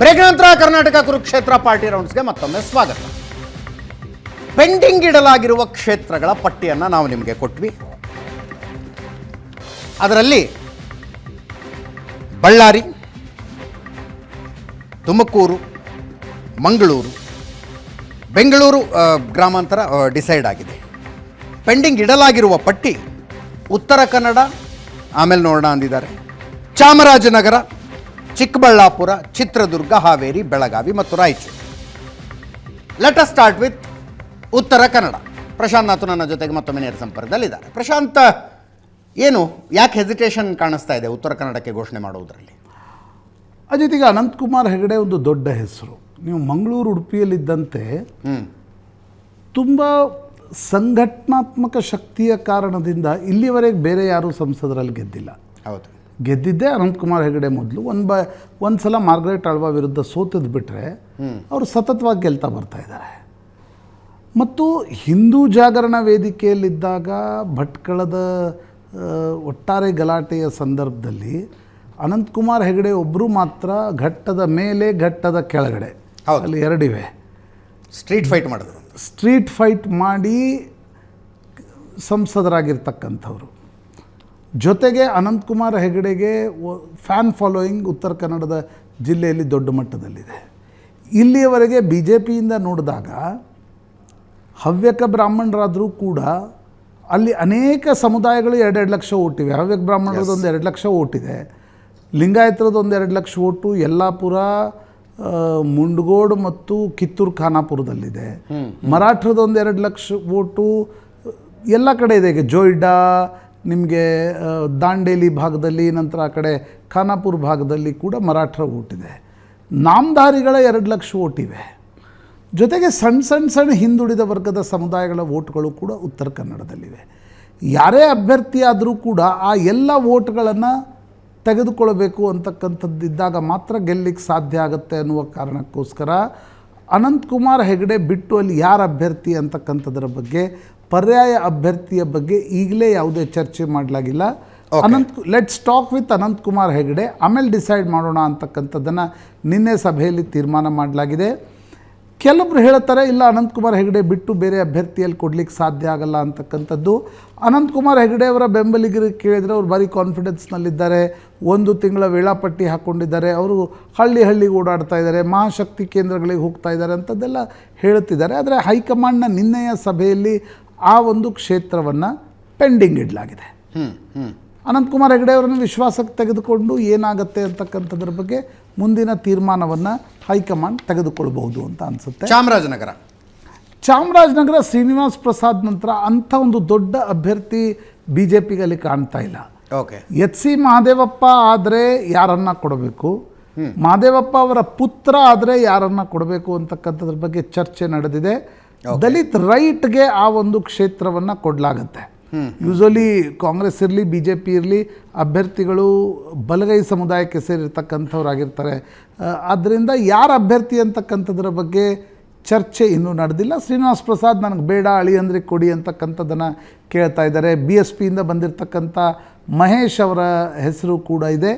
Break ನಂತರ Karnataka Kurukshetra party ರೌಂಡ್ಸ್ಗೆ ಮತ್ತೊಮ್ಮೆ ಸ್ವಾಗತ. ಪೆಂಡಿಂಗ್ ಇಡಲಾಗಿರುವ ಕ್ಷೇತ್ರಗಳ ಪಟ್ಟಿಯನ್ನು ನಾವು ನಿಮಗೆ ಕೊಟ್ವಿ. ಅದರಲ್ಲಿ ಬಳ್ಳಾರಿ, ತುಮಕೂರು, ಮಂಗಳೂರು, ಬೆಂಗಳೂರು ಗ್ರಾಮಾಂತರ ಡಿಸೈಡ್ ಆಗಿದೆ. ಪೆಂಡಿಂಗ್ ಇಡಲಾಗಿರುವ ಪಟ್ಟಿ ಉತ್ತರ ಕನ್ನಡ, ಆಮೇಲೆ ನೋಡೋಣ ಅಂದಿದ್ದಾರೆ. ಚಾಮರಾಜನಗರ ಚಿಕ್ಕಬಳ್ಳಾಪುರ ಚಿತ್ರದುರ್ಗ ಹಾವೇರಿ ಬೆಳಗಾವಿ ಮತ್ತು Raichur. Let us start with Uttara Kannada. Prashant Nathu ನನ್ನ ಜೊತೆಗೆ ಮತ್ತೊಮ್ಮೆ ನೇರ ಸಂಪರ್ಕದಲ್ಲಿದ್ದಾರೆ. ಪ್ರಶಾಂತ್ ಏನು ಯಾಕೆ ಹೆಸಿಟೇಷನ್ ಕಾಣಿಸ್ತಾ ಇದೆ ಉತ್ತರ ಕನ್ನಡಕ್ಕೆ ಘೋಷಣೆ ಮಾಡುವುದರಲ್ಲಿ? ಅಜಿತ್ ಈಗ ಅನಂತಕುಮಾರ್ ಹೆಗಡೆ ಒಂದು ದೊಡ್ಡ ಹೆಸರು. ನೀವು ಮಂಗಳೂರು ಉಡುಪಿಯಲ್ಲಿದ್ದಂತೆ ತುಂಬ ಸಂಘಟನಾತ್ಮಕ ಶಕ್ತಿಯ ಕಾರಣದಿಂದ ಇಲ್ಲಿವರೆಗೆ ಬೇರೆ ಯಾರೂ ಸಂಸದರಲ್ಲಿ ಗೆದ್ದಿಲ್ಲ. ಹೌದು. ಗೆದ್ದಿದ್ದೇ ಅನಂತಕುಮಾರ್ ಹೆಗಡೆ ಮೊದಲು. ಒಂದು ಬ ಒಂದು ಸಲ ಮಾರ್ಗರೇಟ್ ಆಳ್ವ ವಿರುದ್ಧ ಸೋತದ್ದು ಬಿಟ್ಟರೆ ಅವರು ಸತತವಾಗಿ ಗೆಲ್ತಾ ಬರ್ತಾ ಇದ್ದಾರೆ ಮತ್ತು ಹಿಂದೂ ಜಾಗರಣ ವೇದಿಕೆಯಲ್ಲಿದ್ದಾಗ ಭಟ್ಕಳದ ಒಟ್ಟಾರೆ ಗಲಾಟೆಯ ಸಂದರ್ಭದಲ್ಲಿ ಅನಂತಕುಮಾರ್ ಹೆಗಡೆ ಒಬ್ಬರು ಮಾತ್ರ ಘಟ್ಟದ ಮೇಲೆ ಘಟ್ಟದ ಕೆಳಗಡೆ. ಅಲ್ಲಿ ಎರಡಿವೆ. ಸ್ಟ್ರೀಟ್ ಫೈಟ್ ಮಾಡಿದ್ರು. ಸ್ಟ್ರೀಟ್ ಫೈಟ್ ಮಾಡಿ ಸಂಸದರಾಗಿರ್ತಕ್ಕಂಥವ್ರು. ಜೊತೆಗೆ ಅನಂತಕುಮಾರ್ ಹೆಗಡೆಗೆ ಫ್ಯಾನ್ ಫಾಲೋಯಿಂಗ್ ಉತ್ತರ ಕನ್ನಡದ ಜಿಲ್ಲೆಯಲ್ಲಿ ದೊಡ್ಡ ಮಟ್ಟದಲ್ಲಿದೆ. ಇಲ್ಲಿಯವರೆಗೆ ಬಿ ಜೆ ಪಿಯಿಂದ ನೋಡಿದಾಗ ಹವ್ಯಕ ಬ್ರಾಹ್ಮಣರಾದರೂ ಕೂಡ ಅಲ್ಲಿ ಅನೇಕ ಸಮುದಾಯಗಳು ಎರಡೆರಡು ಲಕ್ಷ ಓಟಿವೆ. ಹವ್ಯಕ ಬ್ರಾಹ್ಮಣರದ್ದು ಒಂದು ಎರಡು ಲಕ್ಷ ಓಟಿದೆ. ಲಿಂಗಾಯತರದ್ದು ಒಂದು ಎರಡು ಲಕ್ಷ ಓಟು ಯಲ್ಲಾಪುರ ಮುಂಡಗೋಡು ಮತ್ತು ಕಿತ್ತೂರು ಖಾನಾಪುರದಲ್ಲಿದೆ. ಮರಾಠರದ್ದು ಒಂದು ಎರಡು ಲಕ್ಷ ಓಟು ಎಲ್ಲ ಕಡೆ ಇದೆ. ಈಗ ಜೋಯ್ಡಾ ನಿಮಗೆ ದಾಂಡೇಲಿ ಭಾಗದಲ್ಲಿ, ನಂತರ ಆ ಕಡೆ ಖಾನಾಪುರ ಭಾಗದಲ್ಲಿ ಕೂಡ ಮರಾಠರ ಓಟಿದೆ. ನಾಮಧಾರಿಗಳ ಎರಡು ಲಕ್ಷ ಓಟಿವೆ. ಜೊತೆಗೆ ಸಣ್ಣ ಸಣ್ಣ ಸಣ್ಣ ಹಿಂದುಳಿದ ವರ್ಗದ ಸಮುದಾಯಗಳ ಓಟ್ಗಳು ಕೂಡ ಉತ್ತರ ಕನ್ನಡದಲ್ಲಿವೆ. ಯಾರೇ ಅಭ್ಯರ್ಥಿಯಾದರೂ ಕೂಡ ಆ ಎಲ್ಲ ಓಟ್ಗಳನ್ನು ತೆಗೆದುಕೊಳ್ಬೇಕು ಅಂತಕ್ಕಂಥದ್ದಿದ್ದಾಗ ಮಾತ್ರ ಗೆಲ್ಲಿಕ್ಕೆ ಸಾಧ್ಯ ಆಗುತ್ತೆ ಅನ್ನುವ ಕಾರಣಕ್ಕೋಸ್ಕರ ಅನಂತಕುಮಾರ್ ಹೆಗಡೆ ಬಿಟ್ಟು ಅಲ್ಲಿ ಯಾರು ಅಭ್ಯರ್ಥಿ ಅಂತಕ್ಕಂಥದ್ರ ಬಗ್ಗೆ ಪರ್ಯಾಯ ಅಭ್ಯರ್ಥಿಯ ಬಗ್ಗೆ ಈಗಲೇ ಯಾವುದೇ ಚರ್ಚೆ ಮಾಡಲಾಗಿಲ್ಲ. Anant let's talk with Anant Kumar Hegde ಆಮೇಲೆ ಡಿಸೈಡ್ ಮಾಡೋಣ ಅಂತಕ್ಕಂಥದ್ದನ್ನು ನಿನ್ನೆ ಸಭೆಯಲ್ಲಿ ತೀರ್ಮಾನ ಮಾಡಲಾಗಿದೆ. ಕೆಲವರು ಹೇಳ್ತಾರೆ ಇಲ್ಲ ಅನಂತಕುಮಾರ್ ಹೆಗಡೆ ಬಿಟ್ಟು ಬೇರೆ ಅಭ್ಯರ್ಥಿಯಲ್ಲಿ ಕೊಡ್ಲಿಕ್ಕೆ ಸಾಧ್ಯ ಆಗಲ್ಲ ಅಂತಕ್ಕಂಥದ್ದು. ಅನಂತಕುಮಾರ್ ಹೆಗಡೆ ಅವರ ಬೆಂಬಲಿಗರಿಗೆ ಕೇಳಿದರೆ ಅವ್ರು ಭಾರಿ ಕಾನ್ಫಿಡೆನ್ಸ್ನಲ್ಲಿದ್ದಾರೆ ಒಂದು ತಿಂಗಳ ವೇಳಾಪಟ್ಟಿ ಹಾಕ್ಕೊಂಡಿದ್ದಾರೆ ಅವರು ಹಳ್ಳಿ ಹಳ್ಳಿಗೆ ಓಡಾಡ್ತಾ ಇದ್ದಾರೆ ಮಹಾಶಕ್ತಿ ಕೇಂದ್ರಗಳಿಗೆ ಹೋಗ್ತಾ ಇದ್ದಾರೆ ಅಂಥದ್ದೆಲ್ಲ ಹೇಳುತ್ತಿದ್ದಾರೆ. ಆದರೆ ಹೈಕಮಾಂಡ್ನ ನಿನ್ನೆಯ ಸಭೆಯಲ್ಲಿ ಆ ಒಂದು ಕ್ಷೇತ್ರವನ್ನು ಪೆಂಡಿಂಗ್ ಇಡಲಾಗಿದೆ. ಅನಂತಕುಮಾರ್ ಹೆಗಡೆ ಅವರನ್ನು ವಿಶ್ವಾಸಕ್ಕೆ ತೆಗೆದುಕೊಂಡು ಏನಾಗುತ್ತೆ ಅಂತಕ್ಕಂಥದ್ರ ಬಗ್ಗೆ ಮುಂದಿನ ತೀರ್ಮಾನವನ್ನು ಹೈಕಮಾಂಡ್ ತೆಗೆದುಕೊಳ್ಬಹುದು ಅಂತ ಅನಿಸುತ್ತೆ. ಚಾಮರಾಜನಗರ. ಚಾಮರಾಜನಗರ ಶ್ರೀನಿವಾಸ್ ಪ್ರಸಾದ್ ನಂತರ ಅಂಥ ಒಂದು ದೊಡ್ಡ ಅಭ್ಯರ್ಥಿ ಬಿ ಜೆ ಪಿಗಲ್ಲಿ ಕಾಣ್ತಾ ಇಲ್ಲ. ಓಕೆ. ಎಚ್ ಸಿ ಮಹಾದೇವಪ್ಪ ಆದರೆ ಯಾರನ್ನ ಕೊಡಬೇಕು? ಮಹಾದೇವಪ್ಪ ಅವರ ಪುತ್ರ ಆದರೆ ಯಾರನ್ನ ಕೊಡಬೇಕು ಅಂತಕ್ಕಂಥದ್ರ ಬಗ್ಗೆ ಚರ್ಚೆ ನಡೆದಿದೆ. ದಲಿತ್ ರೈಟ್ಗೆ ಆ ಒಂದು ಕ್ಷೇತ್ರವನ್ನು ಕೊಡಲಾಗತ್ತೆ. ಯೂಶಲಿ ಕಾಂಗ್ರೆಸ್ ಇರಲಿ ಬಿ ಜೆ ಪಿ ಇರಲಿ, ಅಭ್ಯರ್ಥಿಗಳು ಬಲಗೈ ಸಮುದಾಯಕ್ಕೆ ಸೇರಿರ್ತಕ್ಕಂಥವ್ರಾಗಿರ್ತಾರೆ. ಆದ್ದರಿಂದ ಯಾರು ಅಭ್ಯರ್ಥಿ ಅಂತಕ್ಕಂಥದ್ರ ಬಗ್ಗೆ ಚರ್ಚೆ ಇನ್ನೂ ನಡೆದಿಲ್ಲ. ಶ್ರೀನಿವಾಸ್ ಪ್ರಸಾದ್ ನನಗೆ ಬೇಡ ಅಳಿಯಂದ್ರಿಗೆ ಕೊಡಿ ಅಂತಕ್ಕಂಥದ್ದನ್ನು ಕೇಳ್ತಾ ಇದ್ದಾರೆ. ಬಿ ಎಸ್ ಪಿಯಿಂದ ಬಂದಿರತಕ್ಕಂಥ ಮಹೇಶ್ ಅವರ ಹೆಸರು ಕೂಡ ಇದೆ.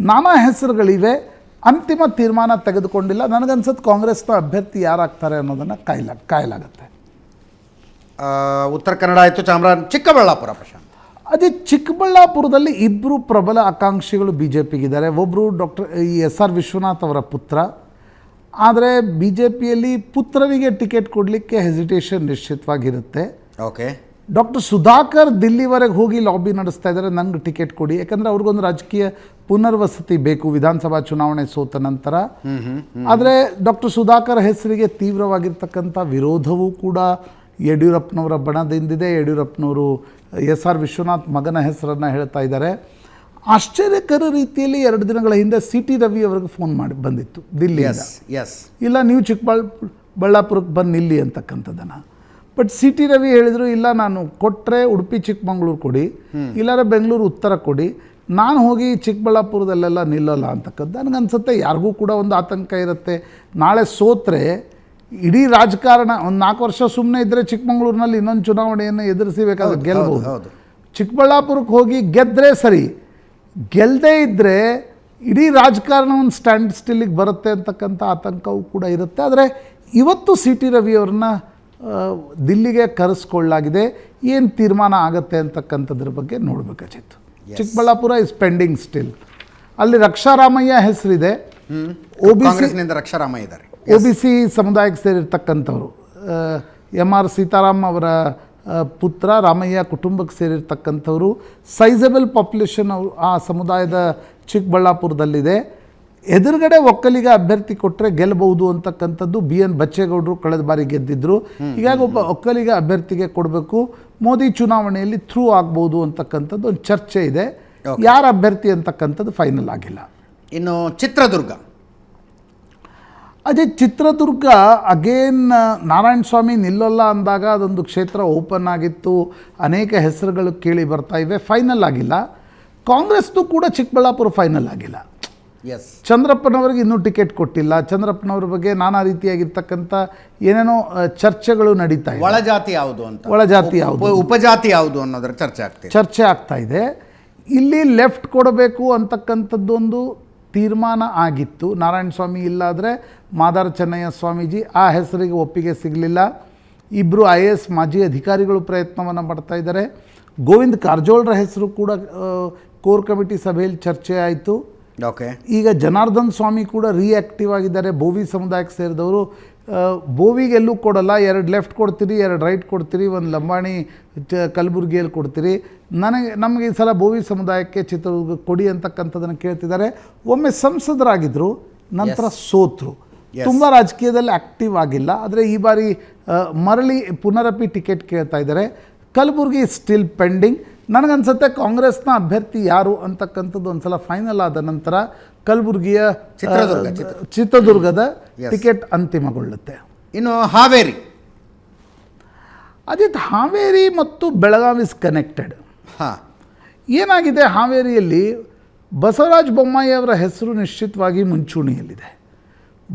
ನಾನಾ ಹೆಸರುಗಳಿವೆ. ಅಂತಿಮ ತೀರ್ಮಾನ ತೆಗೆದುಕೊಂಡಿಲ್ಲ. ನನಗನ್ಸುತ್ತೆ ಕಾಂಗ್ರೆಸ್ನ ಅಭ್ಯರ್ಥಿ ಯಾರಾಗ್ತಾರೆ ಅನ್ನೋದನ್ನು ಕಾಯ್ಲ, ಕಾಯಲಾಗುತ್ತೆ. ಉತ್ತರ ಕನ್ನಡ ಆಯಿತು ಚಾಮರಾಜ ಚಿಕ್ಕಬಳ್ಳಾಪುರ ಪ್ರಶಾಂತ್. ಅದೇ ಚಿಕ್ಕಬಳ್ಳಾಪುರದಲ್ಲಿ ಇಬ್ಬರು ಪ್ರಬಲ ಆಕಾಂಕ್ಷಿಗಳು ಬಿ ಜೆ ಪಿಗಿದ್ದಾರೆ ಒಬ್ಬರು ಡಾಕ್ಟರ್ ಈ ಎಸ್ ಆರ್ ವಿಶ್ವನಾಥ್ ಅವರ ಪುತ್ರ. ಆದರೆ ಬಿ ಜೆ ಪಿಯಲ್ಲಿ ಪುತ್ರನಿಗೆ ಟಿಕೆಟ್ ಕೊಡಲಿಕ್ಕೆ ಹೆಸಿಟೇಷನ್ ನಿಶ್ಚಿತವಾಗಿರುತ್ತೆ. ಓಕೆ. ಡಾಕ್ಟರ್ ಸುಧಾಕರ್ ದಿಲ್ಲಿವರೆಗೆ ಹೋಗಿ ಲಾಬಿ ನಡೆಸ್ತಾ ಇದ್ದಾರೆ ನಂಗೆ ಟಿಕೆಟ್ ಕೊಡಿ. ಯಾಕಂದರೆ ಅವ್ರಿಗೊಂದು ರಾಜಕೀಯ ಪುನರ್ವಸತಿ ಬೇಕು ವಿಧಾನಸಭಾ ಚುನಾವಣೆ ಸೋತ ನಂತರ. ಆದರೆ ಡಾಕ್ಟರ್ ಸುಧಾಕರ್ ಹೆಸರಿಗೆ ತೀವ್ರವಾಗಿರ್ತಕ್ಕಂಥ ವಿರೋಧವೂ ಕೂಡ ಯಡಿಯೂರಪ್ಪನವರ ಬಣದಿಂದಿದೆ. ಯಡಿಯೂರಪ್ಪನವರು ಎಸ್ ಆರ್ ವಿಶ್ವನಾಥ್ ಮಗನ ಹೆಸರನ್ನು ಹೇಳ್ತಾ ಇದ್ದಾರೆ. ಆಶ್ಚರ್ಯಕರ ರೀತಿಯಲ್ಲಿ ಎರಡು ದಿನಗಳ ಹಿಂದೆ ಸಿ ಟಿ ರವಿ ಅವರಿಗೆ ಫೋನ್ ಮಾಡಿ ಬಂದಿತ್ತು ದಿಲ್ಲಿ ಎಸ್ ಎಸ್ ಇಲ್ಲ ನೀವು ಚಿಕ್ಕಬಳ್ಳ್ ಬಳ್ಳಾಪುರಕ್ಕೆ ಬಂದು ನಿಲ್ಲಿ ಅಂತಕ್ಕಂಥದ್ದನ್ನು. ಬಟ್ ಸಿ ಟಿ ರವಿ ಹೇಳಿದರು ಇಲ್ಲ ನಾನು ಕೊಟ್ಟರೆ ಉಡುಪಿ ಚಿಕ್ಕಮಂಗ್ಳೂರು ಕೊಡಿ. ಇಲ್ಲಾರ ಬೆಂಗಳೂರು ಉತ್ತರ ಕೊಡಿ. ನಾನು ಹೋಗಿ ಚಿಕ್ಕಬಳ್ಳಾಪುರದಲ್ಲೆಲ್ಲ ನಿಲ್ಲಲ್ಲ ಅಂತಕ್ಕಂಥ ನನಗನ್ಸುತ್ತೆ ಯಾರಿಗೂ ಕೂಡ ಒಂದು ಆತಂಕ ಇರುತ್ತೆ. ನಾಳೆ ಸೋತ್ರೆ ಇಡೀ ರಾಜಕಾರಣ ಒಂದು ನಾಲ್ಕು ವರ್ಷ ಸುಮ್ಮನೆ ಇದ್ದರೆ ಚಿಕ್ಕಮಂಗ್ಳೂರಿನಲ್ಲಿ ಇನ್ನೊಂದು ಚುನಾವಣೆಯನ್ನು ಎದುರಿಸಿ ಬೇಕಾದ್ರೆ ಗೆಲ್ಬೋದು. ಹೌದು. ಚಿಕ್ಕಬಳ್ಳಾಪುರಕ್ಕೆ ಹೋಗಿ ಗೆದ್ದರೆ ಸರಿ ಗೆಲ್ಲದೇ ಇದ್ದರೆ ಇಡೀ ರಾಜಕಾರಣ ಒಂದು ಸ್ಟ್ಯಾಂಡ್ ಸ್ಟಿಲ್ಲಿಗೆ ಬರುತ್ತೆ ಅಂತಕ್ಕಂಥ ಆತಂಕವೂ ಕೂಡ ಇರುತ್ತೆ. ಆದರೆ ಇವತ್ತು ಸಿ ಟಿ ರವಿಯವ್ರನ್ನ ಅವ್ರನ್ನ ದಿಲ್ಲಿಗೆ ಕರೆಸ್ಕೊಳ್ಳಾಗಿದೆ ಏನು ತೀರ್ಮಾನ ಆಗುತ್ತೆ ಅಂತಕ್ಕಂಥದ್ರ ಬಗ್ಗೆ ನೋಡಬೇಕಾಗಿತ್ತು. ಚಿಕ್ಕಬಳ್ಳಾಪುರ ಇಸ್ ಪೆಂಡಿಂಗ್ ಸ್ಟಿಲ್ ಅಲ್ಲಿ ರಕ್ಷಾರಾಮಯ್ಯ ಹೆಸರಿದೆ. ಒ ಬಿ ಸಿ ರಕ್ಷಾರಾಮಯ್ಯ ಇದ್ದಾರೆ. ಒ ಬಿ ಸಿ ಸಮುದಾಯಕ್ಕೆ ಸೇರಿರ್ತಕ್ಕಂಥವ್ರು. ಎಂ ಆರ್ ಸೀತಾರಾಮ್ ಅವರ ಪುತ್ರ ರಾಮಯ್ಯ ಕುಟುಂಬಕ್ಕೆ ಸೇರಿರ್ತಕ್ಕಂಥವ್ರು. ಸೈಜಬಲ್ ಪಾಪ್ಯುಲೇಷನ್ ಅವರು ಆ ಸಮುದಾಯದ ಚಿಕ್ಕಬಳ್ಳಾಪುರದಲ್ಲಿದೆ. ಎದುರುಗಡೆ ಒಕ್ಕಲಿಗ ಅಭ್ಯರ್ಥಿ ಕೊಟ್ಟರೆ ಗೆಲ್ಲಬಹುದು ಅಂತಕ್ಕಂಥದ್ದು ಬಿ ಎನ್ ಬಚ್ಚೇಗೌಡರು ಕಳೆದ ಬಾರಿ ಗೆದ್ದಿದ್ರು. ಹೀಗಾಗಿ ಒಬ್ಬ ಒಕ್ಕಲಿಗ ಅಭ್ಯರ್ಥಿಗೆ ಕೊಡಬೇಕು. ಮೋದಿ ಚುನಾವಣೆಯಲ್ಲಿ ಥ್ರೂ ಆಗ್ಬೋದು ಅಂತಕ್ಕಂಥದ್ದು ಒಂದು ಚರ್ಚೆ ಇದೆ. ಯಾರ ಅಭ್ಯರ್ಥಿ ಅಂತಕ್ಕಂಥದ್ದು ಫೈನಲ್ ಆಗಿಲ್ಲ. ಇನ್ನು ಚಿತ್ರದುರ್ಗ. ಅದೇ ಚಿತ್ರದುರ್ಗ ಅಗೇನ್ ನಾರಾಯಣ ಸ್ವಾಮಿ ನಿಲ್ಲಲ್ಲ ಅಂದಾಗ ಅದೊಂದು ಕ್ಷೇತ್ರ ಓಪನ್ ಆಗಿತ್ತು. ಅನೇಕ ಹೆಸರುಗಳು ಕೇಳಿ ಬರ್ತಾ ಇವೆ ಫೈನಲ್ ಆಗಿಲ್ಲ. ಕಾಂಗ್ರೆಸ್ದು ಕೂಡ ಚಿಕ್ಕಬಳ್ಳಾಪುರ ಫೈನಲ್ ಆಗಿಲ್ಲ. ಎಸ್ ಚಂದ್ರಪ್ಪನವರಿಗೆ ಇನ್ನೂ ಟಿಕೆಟ್ ಕೊಟ್ಟಿಲ್ಲ. ಚಂದ್ರಪ್ಪನವ್ರ ಬಗ್ಗೆ ನಾನಾ ರೀತಿಯಾಗಿರ್ತಕ್ಕಂಥ ಏನೇನೋ ಚರ್ಚೆಗಳು ನಡೀತಾ ಇದೆ. ಒಳಜಾತಿ ಯಾವುದು ಅಂತ. ಒಳಜಾತಿ ಯಾವುದು? ಉಪ- ಉಪಜಾತಿ ಯಾವುದು ಅನ್ನೋದ್ರ ಚರ್ಚೆ ಆಗ್ತಿದೆ. ಚರ್ಚೆ ಆಗ್ತಾ ಇದೆ. ಇಲ್ಲಿ ಲೆಫ್ಟ್ ಕೊಡಬೇಕು ಅಂತಕ್ಕಂಥದ್ದೊಂದು ತೀರ್ಮಾನ ಆಗಿತ್ತು. ನಾರಾಯಣ ಸ್ವಾಮಿ ಇಲ್ಲಾದರೆ ಮಾದಾರ ಚೆನ್ನಯ್ಯ ಸ್ವಾಮೀಜಿ ಆ ಹೆಸರಿಗೆ ಒಪ್ಪಿಗೆ ಸಿಗಲಿಲ್ಲ. ಇಬ್ಬರು ಐ ಎ ಎಸ್ ಮಾಜಿ ಅಧಿಕಾರಿಗಳು ಪ್ರಯತ್ನವನ್ನು ಮಾಡ್ತಾ ಇದ್ದಾರೆ. ಗೋವಿಂದ ಕಾರಜೋಳರ ಹೆಸರು ಕೂಡ ಕೋರ್ ಕಮಿಟಿ ಸಭೆಯಲ್ಲಿ ಚರ್ಚೆ ಆಯಿತು. ಓಕೆ ಈಗ ಜನಾರ್ದನ್ ಸ್ವಾಮಿ ಕೂಡ ರಿಯಾಕ್ಟಿವ್ ಆಗಿದ್ದಾರೆ. ಬೋವಿ ಸಮುದಾಯಕ್ಕೆ ಸೇರಿದವರು. ಬೋವಿಗೆಲ್ಲೂ ಬೋವಿಗೆ ಎಲ್ಲೂ ಕೊಡಲ್ಲ. ಎರಡು ಲೆಫ್ಟ್ ಕೊಡ್ತೀರಿ ಎರಡು ರೈಟ್ ಕೊಡ್ತೀರಿ ಒಂದು ಲಂಬಾಣಿ ಚ ಕಲಬುರ್ಗಿಯಲ್ಲಿ ಕೊಡ್ತೀರಿ. ನನಗೆ ನಮಗೆ ಈ ಸಲ ಬೋವಿ ಸಮುದಾಯಕ್ಕೆ ಚಿತ್ರದುರ್ಗ ಕೊಡಿ ಅಂತಕ್ಕಂಥದ್ದನ್ನು ಕೇಳ್ತಿದ್ದಾರೆ. ಒಮ್ಮೆ ಸಂಸದರಾಗಿದ್ದರು ನಂತರ ಸೋತರು. ತುಂಬ ರಾಜಕೀಯದಲ್ಲಿ ಆ್ಯಕ್ಟಿವ್ ಆಗಿಲ್ಲ. ಆದರೆ ಈ ಬಾರಿ ಮರಳಿ ಪುನರಪಿ ಟಿಕೆಟ್ ಕೇಳ್ತಾ ಇದ್ದಾರೆ. ಕಲಬುರ್ಗಿ ಸ್ಟಿಲ್ ಪೆಂಡಿಂಗ್ ನನಗನ್ಸುತ್ತೆ ಕಾಂಗ್ರೆಸ್ನ ಅಭ್ಯರ್ಥಿ ಯಾರು ಅಂತಕ್ಕಂಥದ್ದು ಒಂದು ಸಲ ಫೈನಲ್ ಆದ ನಂತರ ಕಲಬುರಗಿಯ ಚಿತ್ರದುರ್ಗ, ಚಿತ್ರದುರ್ಗದ ಟಿಕೆಟ್ ಅಂತಿಮಗೊಳ್ಳುತ್ತೆ. ಇನ್ನು ಹಾವೇರಿ. ಅದಿತ್ ಹಾವೇರಿ ಮತ್ತು ಬೆಳಗಾವಿ ಇಸ್ ಕನೆಕ್ಟೆಡ್ ಹಾಂ. ಏನಾಗಿದೆ ಹಾವೇರಿಯಲ್ಲಿ? ಬಸವರಾಜ ಬೊಮ್ಮಾಯಿ ಅವರ ಹೆಸರು ನಿಶ್ಚಿತವಾಗಿ ಮುಂಚೂಣಿಯಲ್ಲಿದೆ.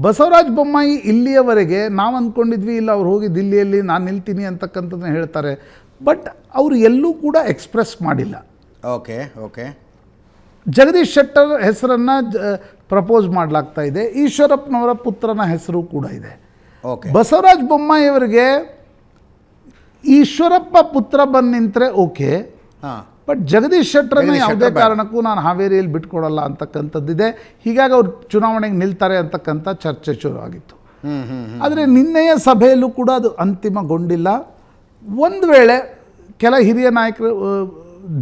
ಬಸವರಾಜ ಬೊಮ್ಮಾಯಿ ಇಲ್ಲಿಯವರೆಗೆ ನಾವು ಅಂದ್ಕೊಂಡಿದ್ವಿ ಇಲ್ಲ ಅವ್ರು ಹೋಗಿ ದಿಲ್ಲಿಯಲ್ಲಿ ನಾನು ನಿಲ್ತೀನಿ ಅಂತಕ್ಕಂಥದ್ದನ್ನ ಹೇಳ್ತಾರೆ. ಬಟ್ ಅವರು ಎಲ್ಲೂ ಕೂಡ ಎಕ್ಸ್ಪ್ರೆಸ್ ಮಾಡಿಲ್ಲ. Okay okay. ಜಗದೀಶ್ ಶೆಟ್ಟರ್ ಹೆಸರನ್ನು ಪ್ರಪೋಸ್ ಮಾಡಲಾಗ್ತಾ ಇದೆ. ಈಶ್ವರಪ್ಪನವರ ಪುತ್ರನ ಹೆಸರು ಕೂಡ ಇದೆ. ಓಕೆ. ಬಸವರಾಜ ಬೊಮ್ಮಾಯಿಯವರಿಗೆ ಈಶ್ವರಪ್ಪ ಪುತ್ರ ಬಂದು ನಿಂತರೆ ಓಕೆ. ಹಾಂ. ಬಟ್ ಜಗದೀಶ್ ಶೆಟ್ಟರನ್ನು ಯಾವುದೇ ಕಾರಣಕ್ಕೂ ನಾನು ಹಾವೇರಿಯಲ್ಲಿ ಬಿಟ್ಕೊಡಲ್ಲ ಅಂತಕ್ಕಂಥದ್ದಿದೆ. ಹೀಗಾಗಿ ಅವ್ರು ಚುನಾವಣೆಗೆ ನಿಲ್ತಾರೆ ಅಂತಕ್ಕಂಥ ಚರ್ಚೆ ಶುರು ಹ್ಞೂ ಆದರೆ ನಿನ್ನೆಯ ಸಭೆಯಲ್ಲೂ ಕೂಡ ಅದು ಅಂತಿಮಗೊಂಡಿಲ್ಲ. ಒಂದು ವೇಳೆ ಕೆಲ ಹಿರಿಯ ನಾಯಕರು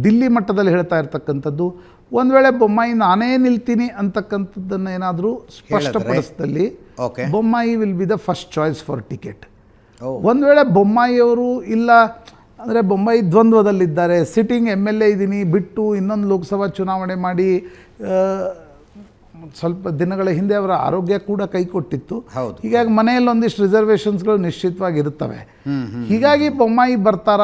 ದಿಲ್ಲಿ ಮಟ್ಟದಲ್ಲಿ ಹೇಳ್ತಾ ಇರ್ತಕ್ಕಂಥದ್ದು ಒಂದು ವೇಳೆ ಬೊಮ್ಮಾಯಿ ನಾನೇ ನಿಲ್ತೀನಿ ಅಂತಕ್ಕಂಥದ್ದನ್ನು ಏನಾದರೂ ಸ್ಪಷ್ಟಪಡಿಸಿದಲ್ಲಿ okay Bommai will be the first choice for ticket ಒಂದು ವೇಳೆ ಬೊಮ್ಮಾಯಿಯವರು ಇಲ್ಲ ಅಂದರೆ ಬೊಮ್ಮಾಯಿ ದ್ವಂದ್ವದಲ್ಲಿದ್ದಾರೆ ಸಿಟ್ಟಿಂಗ್ ಎಂ ಎಲ್ ಎ ಇದ್ದೀನಿ ಬಿಟ್ಟು ಇನ್ನೊಂದು ಲೋಕಸಭಾ ಚುನಾವಣೆ ಮಾಡಿ ಸ್ವಲ್ಪ ದಿನಗಳ ಹಿಂದೆ ಅವರ ಆರೋಗ್ಯ ಕೂಡ ಕೈ ಕೊಟ್ಟಿತ್ತು. ಹೌದು. ಹೀಗಾಗಿ ಮನೆಯಲ್ಲಿ ಒಂದಿಷ್ಟು ರಿಸರ್ವೇಷನ್ಸ್ಗಳು ನಿಶ್ಚಿತವಾಗಿ ಇರುತ್ತವೆ. ಹೀಗಾಗಿ ಬೊಮ್ಮಾಯಿ ಬರ್ತಾರ?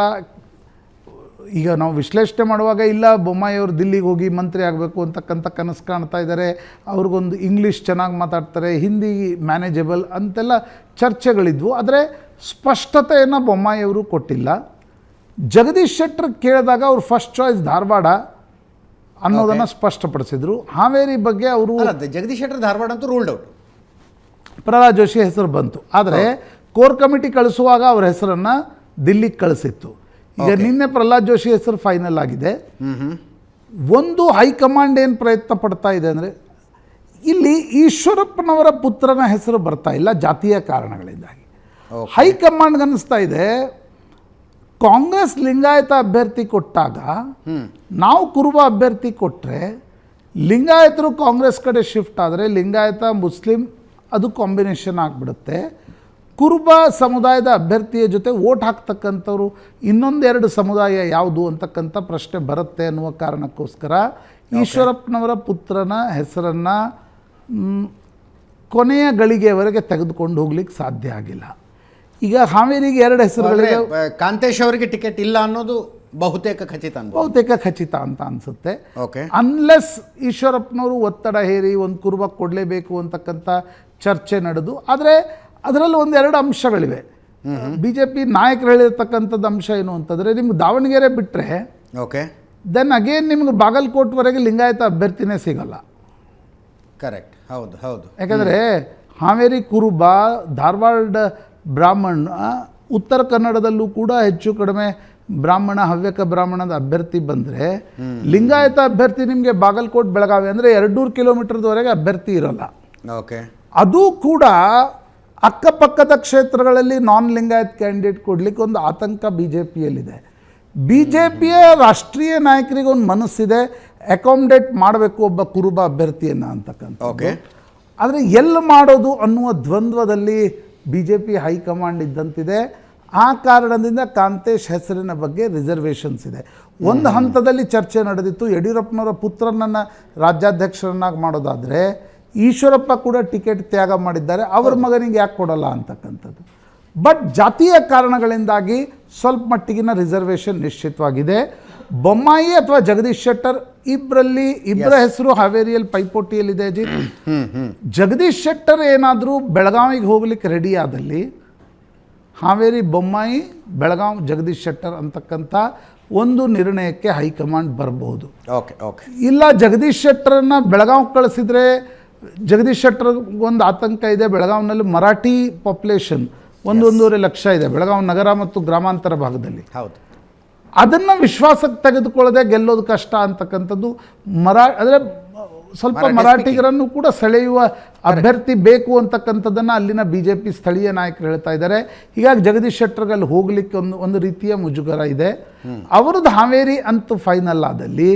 ಈಗ ನಾವು ವಿಶ್ಲೇಷಣೆ ಮಾಡುವಾಗ ಇಲ್ಲ ಬೊಮ್ಮಾಯಿ ಅವರು ದಿಲ್ಲಿಗೆ ಹೋಗಿ ಮಂತ್ರಿ ಆಗಬೇಕು ಅಂತಕ್ಕಂಥ ಕನಸು ಕಾಣ್ತಾ ಇದ್ದಾರೆ. ಅವ್ರಿಗೊಂದು ಇಂಗ್ಲೀಷ್ ಚೆನ್ನಾಗಿ ಮಾತಾಡ್ತಾರೆ ಹಿಂದಿ ಮ್ಯಾನೇಜಬಲ್ ಅಂತೆಲ್ಲ ಚರ್ಚೆಗಳಿದ್ವು. ಆದರೆ ಸ್ಪಷ್ಟತೆಯನ್ನು ಬೊಮ್ಮಾಯಿಯವರು ಕೊಟ್ಟಿಲ್ಲ. ಜಗದೀಶ್ ಶೆಟ್ಟರ್ ಕೇಳಿದಾಗ ಅವ್ರ ಫಸ್ಟ್ ಚಾಯ್ಸ್ ಧಾರವಾಡ. ಅನ್ನೋದನ್ನು ಸ್ಪಷ್ಟಪಡಿಸಿದ್ರು. ಹಾವೇರಿ ಬಗ್ಗೆ ಅವರು ಜಗದೀಶ್ ಶೆಟ್ಟರ್ ಧಾರವಾಡ ಅಂತೂ ರೂಲ್ಡ್ ಔಟ್ ಪ್ರಹ್ಲಾದ್ ಜೋಶಿ ಹೆಸರು ಬಂತು. ಆದರೆ ಕೋರ್ ಕಮಿಟಿ ಕಳಿಸುವಾಗ ಅವ್ರ ಹೆಸರನ್ನು ದಿಲ್ಲಿಗೆ ಕಳಿಸಿತ್ತು. ಈಗ ನಿನ್ನೆ ಪ್ರಹ್ಲಾದ್ ಜೋಶಿ ಹೆಸರು ಫೈನಲ್ ಆಗಿದೆ. ಒಂದು ಹೈಕಮಾಂಡ್ ಏನು ಪ್ರಯತ್ನ ಪಡ್ತಾ ಇದೆ ಅಂದರೆ ಇಲ್ಲಿ ಈಶ್ವರಪ್ಪನವರ ಪುತ್ರನ ಹೆಸರು ಬರ್ತಾ ಇಲ್ಲ ಜಾತಿಯ ಕಾರಣಗಳಿಂದಾಗಿ. ಹೈಕಮಾಂಡ್ಗೆ ಅನ್ನಿಸ್ತಾ ಇದೆ ಕಾಂಗ್ರೆಸ್ ಲಿಂಗಾಯತ ಅಭ್ಯರ್ಥಿ ಕೊಟ್ಟಾಗ ನಾವು ಕುರುಬ ಅಭ್ಯರ್ಥಿ ಕೊಟ್ಟರೆ ಲಿಂಗಾಯತರು ಕಾಂಗ್ರೆಸ್ ಕಡೆ ಶಿಫ್ಟ್ ಆದರೆ ಲಿಂಗಾಯತ ಮುಸ್ಲಿಂ ಅದು ಕಾಂಬಿನೇಷನ್ ಆಗಿಬಿಡುತ್ತೆ. ಕುರುಬ ಸಮುದಾಯದ ಅಭ್ಯರ್ಥಿಯ ಜೊತೆ ಓಟ್ ಹಾಕ್ತಕ್ಕಂಥವ್ರು ಇನ್ನೊಂದೆರಡು ಸಮುದಾಯ ಯಾವುದು ಅಂತಕ್ಕಂಥ ಪ್ರಶ್ನೆ ಬರುತ್ತೆ ಅನ್ನುವ ಕಾರಣಕ್ಕೋಸ್ಕರ ಈಶ್ವರಪ್ಪನವರ ಪುತ್ರನ ಹೆಸರನ್ನು ಕೊನೆಯ ಗಳಿಗೆಯವರೆಗೆ ತೆಗೆದುಕೊಂಡು ಹೋಗ್ಲಿಕ್ಕೆ ಸಾಧ್ಯ ಆಗಿಲ್ಲ. ಈಗ ಹಾವೇರಿಗೆ ಎರಡು ಹೆಸರುಗಳಿವೆ. ಕಾಂತೇಶ್ ಅವರಿಗೆ ಟಿಕೆಟ್ ಇಲ್ಲ ಅನ್ನೋದು ಬಹುತೇಕ ಖಚಿತ ಬಹುತೇಕ ಖಚಿತ ಅಂತ ಅನಿಸುತ್ತೆ. ಓಕೆ. ಅನ್ಲೆಸ್ ಈಶ್ವರಪ್ಪನವರು ಒತ್ತಡ ಹೇರಿ ಒಂದು ಕುರುಬ ಕೊಡಲೇಬೇಕು ಅಂತಕ್ಕಂಥ ಚರ್ಚೆ ನಡೆದು ಆದರೆ ಅದರಲ್ಲಿ ಒಂದೆರಡು ಅಂಶಗಳಿವೆ. ಬಿ ಜೆ ಪಿ ನಾಯಕರು ಹೇಳಿರ್ತಕ್ಕಂಥದ್ದು ಅಂಶ ಏನು ಅಂತಂದರೆ ನಿಮ್ಗೆ ದಾವಣಗೆರೆ ಬಿಟ್ಟರೆ ಓಕೆ. ದೆನ್ ಅಗೇನ್ ನಿಮ್ಗೆ ಬಾಗಲಕೋಟ್ವರೆಗೆ ಲಿಂಗಾಯತ ಅಭ್ಯರ್ಥಿನೇ ಸಿಗಲ್ಲ. ಕರೆಕ್ಟ್ ಹೌದು ಹೌದು. ಯಾಕಂದರೆ ಹಾವೇರಿ ಕುರುಬ ಧಾರವಾಡ ಬ್ರಾಹ್ಮಣ ಉತ್ತರ ಕನ್ನಡದಲ್ಲೂ ಕೂಡ ಹೆಚ್ಚು ಕಡಿಮೆ ಬ್ರಾಹ್ಮಣ ಹವ್ಯಕ ಬ್ರಾಹ್ಮಣದ ಅಭ್ಯರ್ಥಿ ಬಂದರೆ ಲಿಂಗಾಯತ ಅಭ್ಯರ್ಥಿ ನಿಮಗೆ ಬಾಗಲಕೋಟ್ ಬೆಳಗಾವಿ ಅಂದರೆ ಎರಡ್ನೂರು ಕಿಲೋಮೀಟರ್ದವರೆಗೆ ಅಭ್ಯರ್ಥಿ ಇರೋಲ್ಲ. ಓಕೆ. ಅದು ಕೂಡ ಅಕ್ಕಪಕ್ಕದ ಕ್ಷೇತ್ರಗಳಲ್ಲಿ ನಾನ್ ಲಿಂಗಾಯತ್ ಕ್ಯಾಂಡಿಡೇಟ್ ಕೊಡ್ಲಿಕ್ಕೆ ಒಂದು ಆತಂಕ ಬಿ ಜೆ ಪಿಯಲ್ಲಿದೆ ಬಿ ಜೆ ಪಿಯ ರಾಷ್ಟ್ರೀಯ ನಾಯಕರಿಗೆ ಒಂದು ಮನಸ್ಸಿದೆ ಅಕಾಮಡೇಟ್ ಮಾಡಬೇಕು ಒಬ್ಬ ಕುರುಬ ಅಭ್ಯರ್ಥಿಯನ್ನು ಅಂತಕ್ಕಂಥ ಓಕೆ. ಆದರೆ ಎಲ್ಲಿ ಮಾಡೋದು ಅನ್ನುವ ದ್ವಂದ್ವದಲ್ಲಿ B J P high command ಇದ್ದಂತಿದೆ. ಆ ಕಾರಣದಿಂದ ಕಾಂತೇಶ್ ಹೆಸರಿನ ಬಗ್ಗೆ ರಿಸರ್ವೇಷನ್ಸ್ ಇದೆ. ಒಂದು ಹಂತದಲ್ಲಿ ಚರ್ಚೆ ನಡೆದಿತ್ತು. ಯಡಿಯೂರಪ್ಪನವರ ಪುತ್ರನನ್ನು ರಾಜ್ಯಾಧ್ಯಕ್ಷರನ್ನಾಗಿ ಮಾಡೋದಾದರೆ ಈಶ್ವರಪ್ಪ ಕೂಡ ಟಿಕೆಟ್ ತ್ಯಾಗ ಮಾಡಿದ್ದಾರೆ. ಅವ್ರ ಮಗನಿಗೆ ಯಾಕೆ ಕೊಡಲ್ಲ ಅಂತಕ್ಕಂಥದ್ದು. ಬಟ್ ಜಾತೀಯ ಕಾರಣಗಳಿಂದಾಗಿ ಸ್ವಲ್ಪ ಮಟ್ಟಿಗಿನ ರಿಸರ್ವೇಷನ್ ನಿಶ್ಚಿತವಾಗಿದೆ. ಬೊಮ್ಮಾಯಿ ಅಥವಾ ಜಗದೀಶ್ ಶೆಟ್ಟರ್ ಇಬ್ಬರಲ್ಲಿ ಇಬ್ಬರ ಹೆಸರು ಹಾವೇರಿಯಲ್ಲಿ ಪೈಪೋಟಿಯಲ್ಲಿದೆ ಅಜಿತ್ ಜಗದೀಶ್ ಶೆಟ್ಟರ್ ಏನಾದರೂ ಬೆಳಗಾವಿಗೆ ಹೋಗ್ಲಿಕ್ಕೆ ರೆಡಿ ಆದಲ್ಲಿ ಹಾವೇರಿ ಬೊಮ್ಮಾಯಿ ಬೆಳಗಾವಿ ಜಗದೀಶ್ ಶೆಟ್ಟರ್ ಅಂತಕ್ಕಂಥ ಒಂದು ನಿರ್ಣಯಕ್ಕೆ ಹೈಕಮಾಂಡ್ ಬರಬಹುದು ಓಕೆ ಓಕೆ ಇಲ್ಲ ಜಗದೀಶ್ ಶೆಟ್ಟರನ್ನ ಬೆಳಗಾವಿ ಕಳಿಸಿದ್ರೆ ಜಗದೀಶ್ ಶೆಟ್ಟರ್ ಒಂದು ಆತಂಕ ಇದೆ ಬೆಳಗಾವಿನಲ್ಲಿ ಮರಾಠಿ ಪಾಪ್ಯುಲೇಷನ್ ಒಂದು ಒಂದೂವರೆ ಲಕ್ಷ ಇದೆ ಬೆಳಗಾವಿ ನಗರ ಮತ್ತು ಗ್ರಾಮಾಂತರ ಭಾಗದಲ್ಲಿ. ಹೌದು. ಅದನ್ನು ವಿಶ್ವಾಸಕ್ಕೆ ತೆಗೆದುಕೊಳ್ಳದೆ ಗೆಲ್ಲೋದು ಕಷ್ಟ ಅಂತಕ್ಕಂಥದ್ದು ಮರಾ ಅಂದರೆ ಸ್ವಲ್ಪ ಮರಾಠಿ ಮರಾಠಿಗರನ್ನು ಕೂಡ ಸೆಳೆಯುವ ಅಭ್ಯರ್ಥಿ ಬೇಕು ಅಂತಕ್ಕಂಥದ್ದನ್ನು ಅಲ್ಲಿನ ಬಿ ಜೆ ಪಿ ಸ್ಥಳೀಯ ನಾಯಕರು ಹೇಳ್ತಾ ಇದ್ದಾರೆ. ಹೀಗಾಗಿ ಜಗದೀಶ್ ಶೆಟ್ಟರ್ಗಲ್ಲಿ ಹೋಗಲಿಕ್ಕೆ ಒಂದು ಒಂದು ರೀತಿಯ ಮುಜುಗರ ಇದೆ. ಅವರದ್ದು ಹಾವೇರಿ ಅಂತೂ ಫೈನಲ್ ಆದಲ್ಲಿ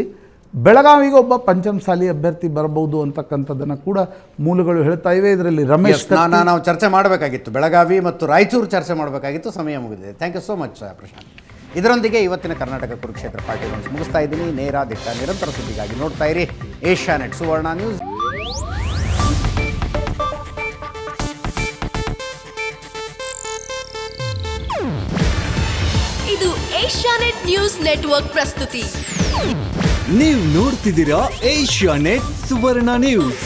ಬೆಳಗಾವಿಗೆ ಒಬ್ಬ ಪಂಚಮಸಾಲಿ ಅಭ್ಯರ್ಥಿ ಬರಬಹುದು ಅಂತಕ್ಕಂಥದ್ದನ್ನು ಕೂಡ ಮೂಲಗಳು ಹೇಳ್ತಾ ಇವೆ. ಇದರಲ್ಲಿ ರಮೇಶ್ ನಾವು ಚರ್ಚೆ ಮಾಡಬೇಕಾಗಿತ್ತು. ಬೆಳಗಾವಿ ಮತ್ತು ರಾಯಚೂರು ಚರ್ಚೆ ಮಾಡಬೇಕಾಗಿತ್ತು. ಸಮಯ ಮುಗಿದಿದೆ. Thank you so much Prashant. ಇದರೊಂದಿಗೆ ಇವತ್ತಿನ ಕರ್ನಾಟಕ ಕುರುಕ್ಷೇತ್ರ ಪಾರ್ಟಿ ನ್ಯೂಸ್ ಮುಗಿಸ್ತಾ ಇದ್ದೀನಿ. ನೇರ ದಿಟ್ಟ ನಿರಂತರ ಸುದ್ದಿಗಾಗಿ ನೋಡ್ತಾ ಇರಿ. ಏಷ್ಯಾ ನೆಟ್ ಸುವರ್ಣ ನ್ಯೂಸ್ ಇದು ಏಷ್ಯಾನೆಟ್ ನ್ಯೂಸ್ ನೆಟ್ವರ್ಕ್ ಪ್ರಸ್ತುತಿ. ನೀವು ನೋಡ್ತಿದ್ದೀರಾ ಏಷ್ಯಾ ನೆಟ್ ಸುವರ್ಣ ನ್ಯೂಸ್